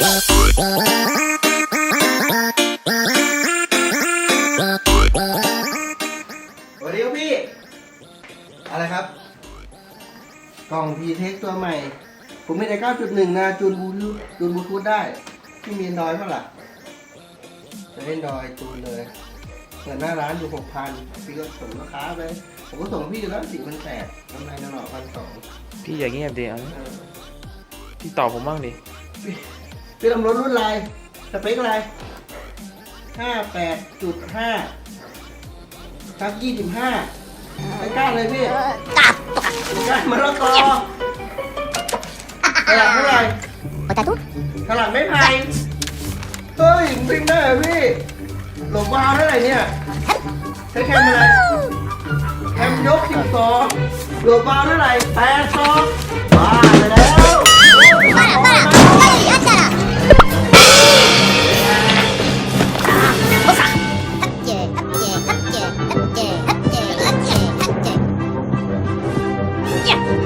สวัสดีครับพี่ อะไรครับ กล่องพีเทคตัวใหม่ ผมไม่ได้ 9.1 นะ จูนบลูทูธจูนบลูทูธได้พี่มีนดอยเท่าไหร่จะเล่นดอยจูนเลยเปิดหน้าร้านอยู่ 6,000พี่ก็ส่งราคาไป ผมก็ส่งพี่อยู่แล้ว4 8 0 0น้ำในน้ำหนอพันสองพี่อย่างเงียบดิเอาพี่ตอบผมบ้างดิ พี่ลำรถรุ่นอะไรสเปคอะไร58.5ครับ25ไม่กล้าเลยพี่กล้ามะละกอขนาดเท่าไหร่ Potato ขนาดไม่ไผ่เฮ้ยจริงได้เหรอพี่หลบวาวเท่าไหร่เนี่ยใช้แคมอะไรแคมยก12หลบวาวเท่าไหร่แปดสองบ้าไปแล้ว Нет!